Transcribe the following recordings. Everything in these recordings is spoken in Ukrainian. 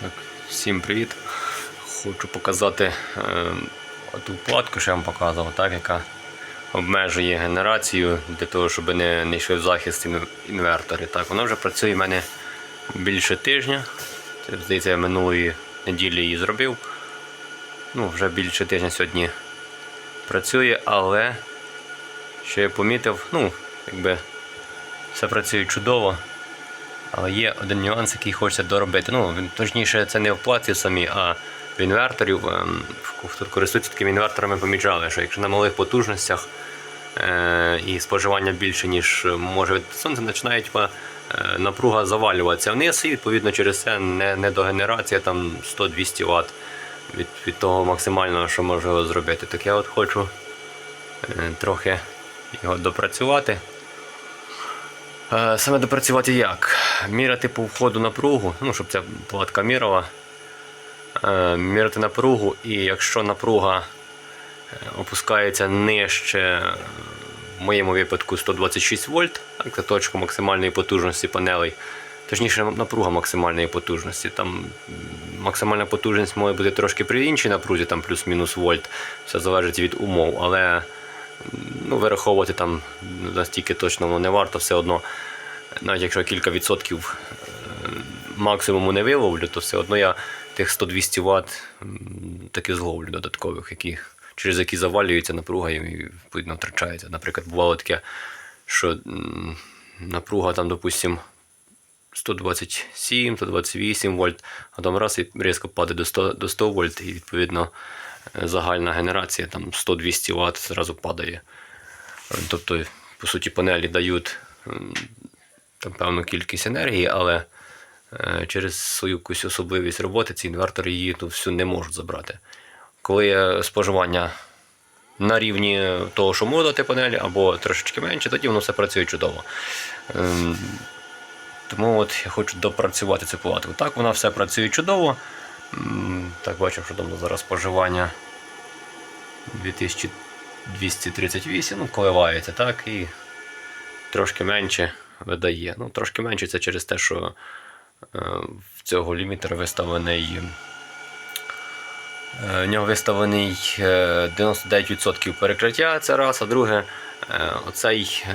Так, всім привіт! Хочу показати е, ту платку, що я вам показував, так, яка обмежує генерацію для того, щоб не, не йшов захист інвертори. Так, вона вже працює в мене більше тижня. Це, здається, я минулої неділі її зробив. Ну, вже більше тижня сьогодні працює, але що я помітив, ну, якби все працює чудово. Але є один нюанс, який хочеться доробити. Ну, точніше, це не в платі самі, а в інверторів. ем, Хто користується такими інверторами, помічали, що якщо на малих потужностях е, і споживання більше, ніж може від сонця, починає типа, е, напруга завалюватися вниз, і відповідно через це не, не до генерації там 100-200 Вт від, від того максимального, що можу зробити. Так я от хочу е, трохи його допрацювати. Е, Саме допрацювати як? Міряти по входу напругу, ну, щоб ця платка мірила. Е, Міряти напругу, і якщо напруга е, опускається нижче, в моєму випадку 126 вольт, так, це точка максимальної потужності панелей. Точніше, напруга максимальної потужності. Там максимальна потужність може бути трошки при іншій напрузі, там плюс-мінус вольт. Все залежить від умов. Але ну, вираховувати там настільки точно не варто, все одно, навіть якщо кілька відсотків е, максимуму не виловлю, то все одно я тих 100-200 Вт таки зловлю додаткових, які, через які завалюється напруга і відповідно втрачається. Наприклад, бувало таке, що напруга там, допустимо, 127, 128 вольт, а там раз і різко падає до 100, до 100 вольт, і відповідно загальна генерація там 100-200 Вт зразу падає. Тобто, по суті, панелі дають там певну кількість енергії, але е, через свою якусь особливість роботи ці інвертори її ту всю не можуть забрати. Коли споживання на рівні того, що може дати панелі, або трошечки менше, тоді воно все працює чудово. Ем, тому от я хочу допрацювати цю платку. Так, вона все працює чудово. Так, бачимо, що там зараз споживання 2238, ну, коливається, так, і трошки менше видає. Ну, трошки менше це через те, що е, в цього лімітера виставлений. е, В нього виставлений е, 99% перекриття, це раз, а друге, е, оцей е,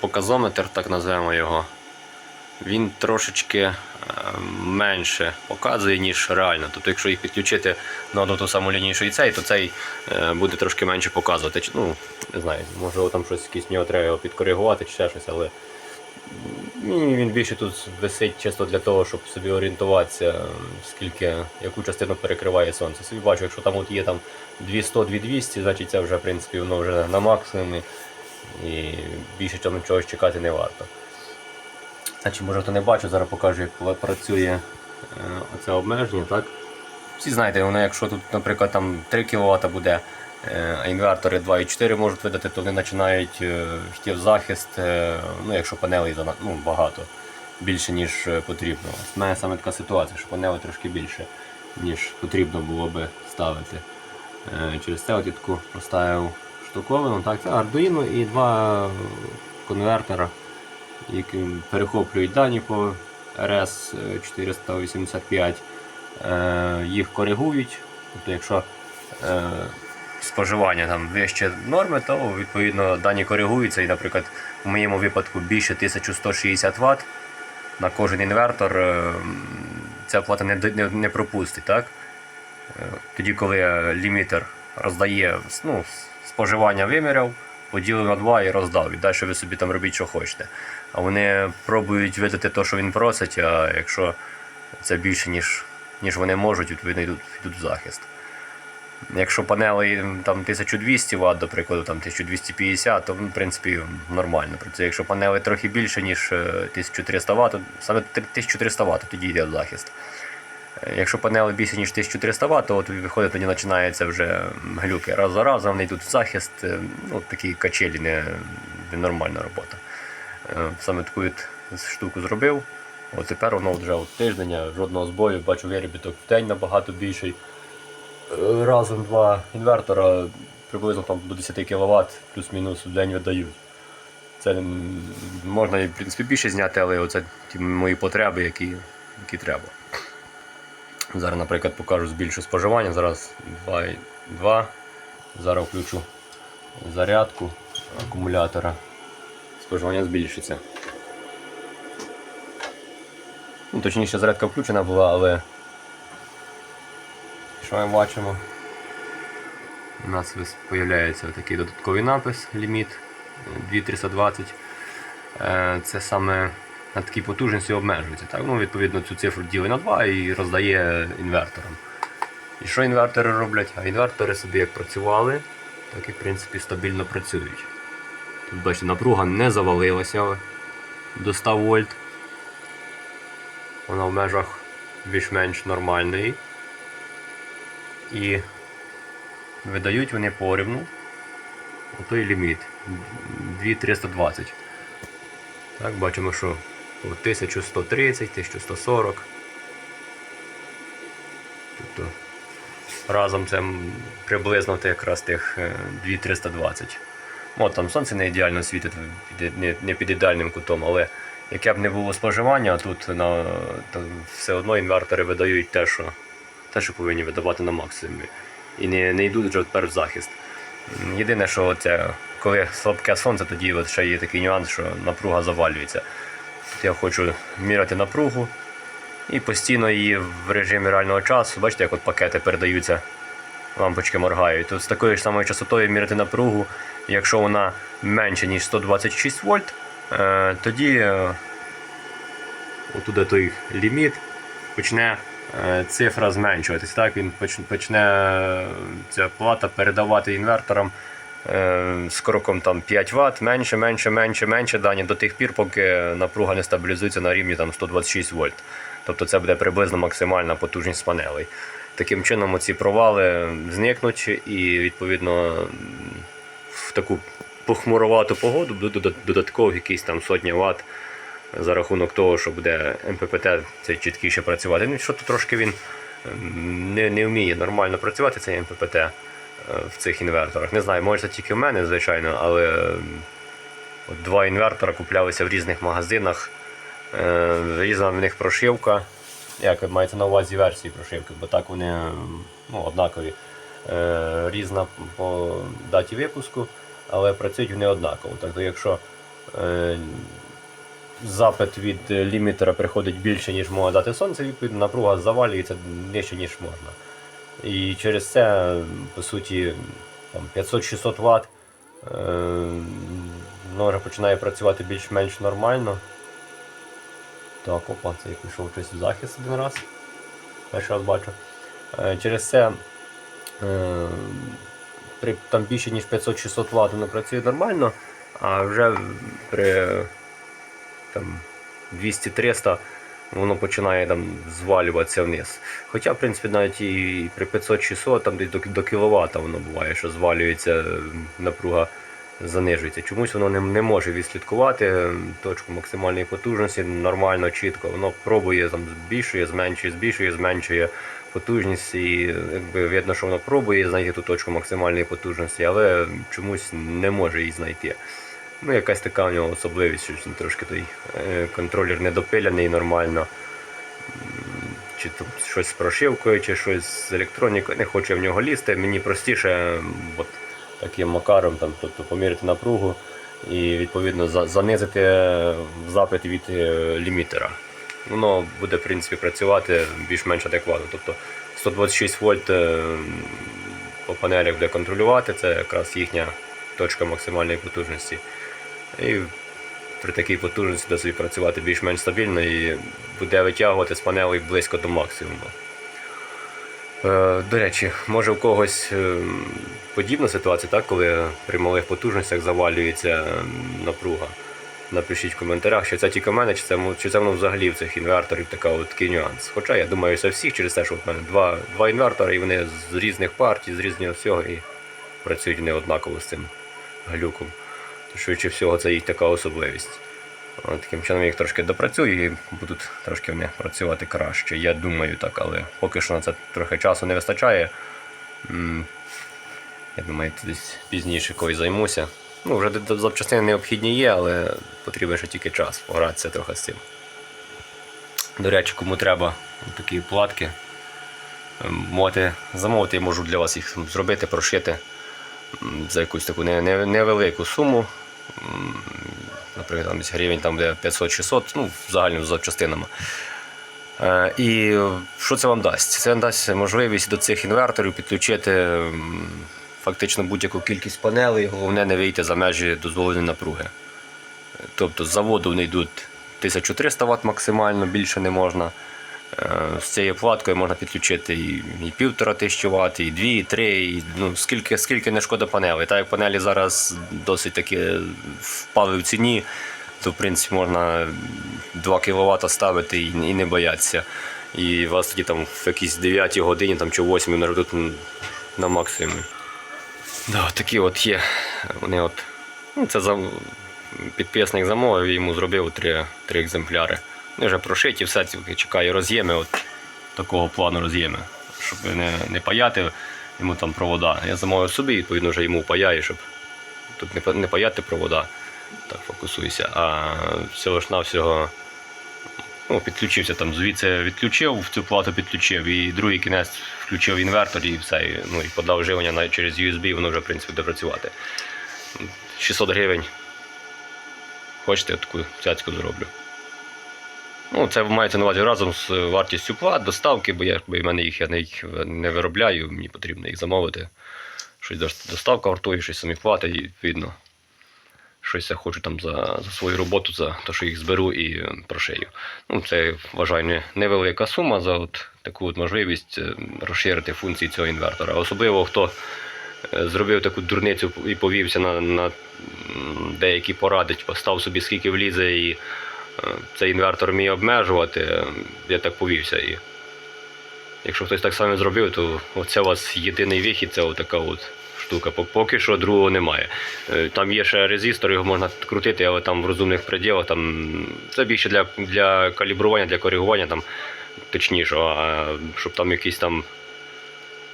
показометр, так називаємо його, він трошечки е, менше показує, ніж реально. Тобто, якщо їх підключити на одну ту саму лінію, що і цей, то цей е, буде трошки менше показувати. Ну, не знаю, може там щось якісь нього треба підкоригувати чи ще щось, але він більше тут висить чисто для того, щоб собі орієнтуватися, скільки, яку частину перекриває сонце. Собі бачу, якщо там от є там 200-2200, значить це вже в принципі воно вже на максимумі і більше там чогось чекати не варто. Значить, може хто не бачив, зараз покажу, як працює е, оце обмеження. так? Всі знаєте, воно якщо тут, наприклад, там 3 кВт буде, е, а інвертори 2,4 можуть видати, то вони починають е, йти в захист, е, ну, якщо панелей ну, багато, більше, ніж е, потрібно. В мене саме така ситуація, що панелей трошки більше, ніж потрібно було би ставити. Е, Через це от поставив штуковину. Так, це Arduino і два конвертера, які перехоплюють дані по RS 485 е, їх коригують. Тобто, якщо е, споживання там вище норми, то відповідно дані коригуються. І, наприклад, в моєму випадку більше 1160 Вт на кожен інвертор е, ця плата не, не, не пропустить. Так? Е, Тоді, коли лімітер роздає ну, споживання виміряв, поділив на два і роздав. І далі ви собі там робіть, що хочете. А вони пробують видати те, що він просить, а якщо це більше, ніж, ніж вони можуть, відповідно йдуть, йдуть в захист. Якщо панелей там 1200 Вт, до прикладу, там 1250, то в принципі нормально працює. Якщо панели трохи більше, ніж е, 1300 Вт, то саме 1300 Вт тоді йде захист. Якщо панели більше, ніж 1300 Вт, то от виходить, тоді починається вже глюки. Раз за разом вони йдуть в захист, е, ну, такі качелі, не, нормальна робота. Е, Саме таку штуку зробив. От тепер воно вже от тиждень, жодного збою, бачу виробіток в день набагато більший. Е, Разом два інвертора приблизно там до 10 кВт плюс-мінус в день видають. Це можна в принципі більше зняти, але оце ті мої потреби, які, які треба. Зараз, наприклад, покажу збільшу споживання. Зараз 2,2. Зараз включу зарядку акумулятора. Споживання збільшиться. Ну, точніше, зарядка включена була, але що ми бачимо? У нас з'являється такий додатковий напис ліміт е, 2320. Е, Це саме на такій потужності обмежується. Так? Ну, відповідно, цю цифру ділить на 2 і роздає інверторам. І що інвертори роблять? А інвертори собі як працювали, так і в принципі стабільно працюють. Тут бачите, напруга не завалилася до 100 вольт. Вона в межах більш-менш нормальної. І видають вони порівну той ліміт 2320. Так, бачимо, що 1130, 1140. Тобто разом це приблизно те якраз тих е, 2320. От там сонце не ідеально світить не, під ідеальним кутом, але яке б не було споживання, тут на, то все одно інвертори видають те, що, те, що повинні видавати на максимумі. І не, не йдуть вже тепер в захист. Єдине, що це, коли слабке сонце, тоді ще є такий нюанс, що напруга завалюється. Я хочу міряти напругу і постійно її в режимі реального часу. Бачите, як от пакети передаються, лампочки моргають. Тут з такою ж самою частотою міряти напругу. Якщо вона менше, ніж 126 вольт, е, тоді е, отуди той ліміт почне е, цифра зменшуватись. Так? Він поч- почне ця плата передавати інверторам з кроком там 5 Вт, менше, менше, менше, менше дані до тих пір, поки напруга не стабілізується на рівні там, 126 вольт. Тобто це буде приблизно максимальна потужність панелей. Таким чином ці провали зникнуть і відповідно в таку похмуровату погоду буде додат- додатково якісь там сотні ватт за рахунок того, що буде МППТ цей чіткіше працювати. Ну, що то трошки він не, не вміє нормально працювати, цей МППТ е, в цих інверторах. Не знаю, може це тільки в мене, звичайно, але от два інвертора куплялися в різних магазинах. Е, Різна в них прошивка. Як мається на увазі версії прошивки, бо так вони ну, однакові. Е, Різна по даті випуску, але працюють вони однаково. Тобто, якщо е, запит від е, лімітера приходить більше, ніж може дати сонце, відповідно напруга завалюється нижче, ніж можна. І через це, по суті, там 500-600 Вт вже починає працювати більш-менш нормально. Так, опа, це я пішов щось в захист один раз. Перший раз бачу. Е, Через це е, при там більше ніж 500-600 Вт воно працює нормально, а вже при там 200-300 воно починає там звалюватися вниз. Хоча, в принципі, навіть і при 500-600 там десь до, до кВт воно буває, що звалюється напруга занижується. Чомусь воно не, не може відслідкувати точку максимальної потужності нормально, чітко. Воно пробує там збільшує, зменшує, збільшує, зменшує потужність, і якби видно, що воно пробує знайти ту точку максимальної потужності, але чомусь не може її знайти. Ну, якась така у нього особливість, що трошки той е, контролер недопиляний нормально. Чи то щось з прошивкою, чи щось з електронікою. Не хочу в нього лізти. Мені простіше от, таким макаром, там, тобто поміряти напругу і відповідно занизити е, запит від е, лімітера. Воно буде в принципі працювати більш-менш адекватно. Тобто 126 вольт по панелях буде контролювати, це якраз їхня точка максимальної потужності. І при такій потужності собі працювати більш-менш стабільно і буде витягувати з панелей близько до максимуму. Е, До речі, може у когось е, подібна ситуація, так, коли при малих потужностях завалюється напруга. Напишіть в коментарях, чи це тільки в мене, чи це, чи це воно взагалі в цих інверторів така от такий нюанс. Хоча я думаю, це всіх через те, що в мене два, два інвертори, і вони з різних партій, з різного всього, і працюють вони однаково з цим глюком. То швидше всього це їх така особливість. Таким чином я їх трошки допрацюю і будуть трошки вони працювати краще. Я думаю так, але поки що на це трохи часу не вистачає. Я думаю, десь пізніше когось займуся. Ну, вже запчастини необхідні є, але потрібен ще тільки час погратися трохи з цим. До речі, кому треба такі платки Можете замовити, я можу для вас їх зробити, прошити за якусь таку не- не- невелику суму. Наприклад, там десь гривень там де 500-600, ну, загально за частинами. Е, І що це вам дасть? Це вам дасть можливість до цих інверторів підключити фактично будь-яку кількість панелей, головне не вийти за межі дозволеної напруги. Тобто з заводу вони йдуть 1300 Вт максимально, більше не можна. Е, З цією платкою можна підключити і, і 1500 Вт, і 2, і 3, і, ну, скільки, скільки не шкода панелей. Так як панелі зараз досить таки впали в ціні, то в принципі можна 2 кВт ставити і, і не боятися. І вас тоді там в якійсь 9 годині там, чи 8 наведуть на максимум. Да, такі от є. Вони от, ну, це зам... підписник замовив, і йому зробив три, три екземпляри. Вони вже прошиті, все тільки чекає роз'єми, от такого плану роз'єми. Щоб не, не паяти йому там провода. Я замовив собі, відповідно, вже йому паяю, щоб тут не, не паяти провода. Так, фокусуйся. А всього ж навсього ну, підключився там, звідси відключив, цю плату підключив, і другий кінець включив інвертор і все. і, Ну, і подав живлення навіть через USB, воно вже в принципі буде працювати. 600 гривень. Хочете, я таку цяцьку зроблю. Ну, це мається на увазі разом з вартістю плат, доставки, бо я в мене їх я не, їх не виробляю, мені потрібно їх замовити. Щось доставка вартує, щось самі плати, і відповідно. Щось я хочу там за, за свою роботу, за те, що їх зберу і е, прошию. Ну, це вважаю не- невелика сума за от таку от можливість е, розширити функції цього інвертора. Особливо хто е, зробив таку дурницю і повівся на, на деякі поради, типу, став собі скільки влізе, і цей інвертор вміє обмежувати. е, Я так повівся. І якщо хтось так само зробив, то оце у вас єдиний вихід, це отака от штука. Поки що другого немає. Е, Там є ще резистор, його можна крутити, але там в розумних пределах там це більше для, для калібрування, для коригування там точнішого, а щоб там якийсь там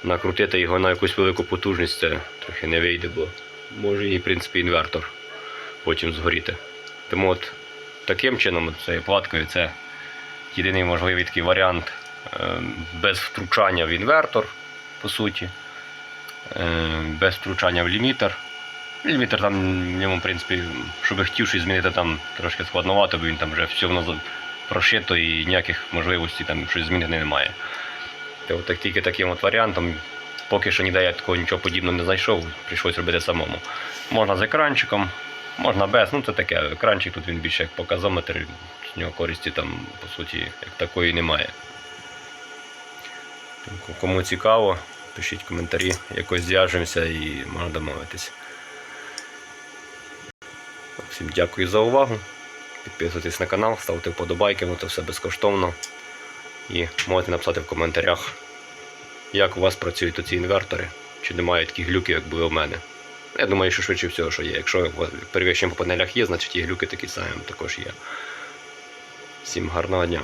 накрутити його на якусь велику потужність, це трохи не вийде, бо може і в принципі інвертор потім згоріти. Тому от таким чином, цією платкою, це єдиний можливий такий варіант е, без втручання в інвертор, по суті, е, без втручання в лімітер. Лімітер там в ньому, в принципі, щоб хотів щось змінити, там трошки складновато, бо він там вже все воно прошито і ніяких можливостей там щось змінити немає. Так, тільки таким от варіантом, поки що ніде я такого нічого подібного не знайшов, прийшлось робити самому. Можна з екранчиком, можна без, ну це таке. Екранчик тут він більше як показометр, з нього користі там, по суті, як такої немає. Кому цікаво, пишіть коментарі, якось зв'яжемося і можна домовитись. Всім дякую за увагу. Підписуйтесь на канал, ставте вподобайки, ну це все безкоштовно. І можете написати в коментарях, як у вас працюють ці інвертори, чи немає таких глюків, як були у мене. Я думаю, що швидше всього, що є. Якщо перевищення по панелях є, значить і глюки такі самі також є. Всім гарного дня.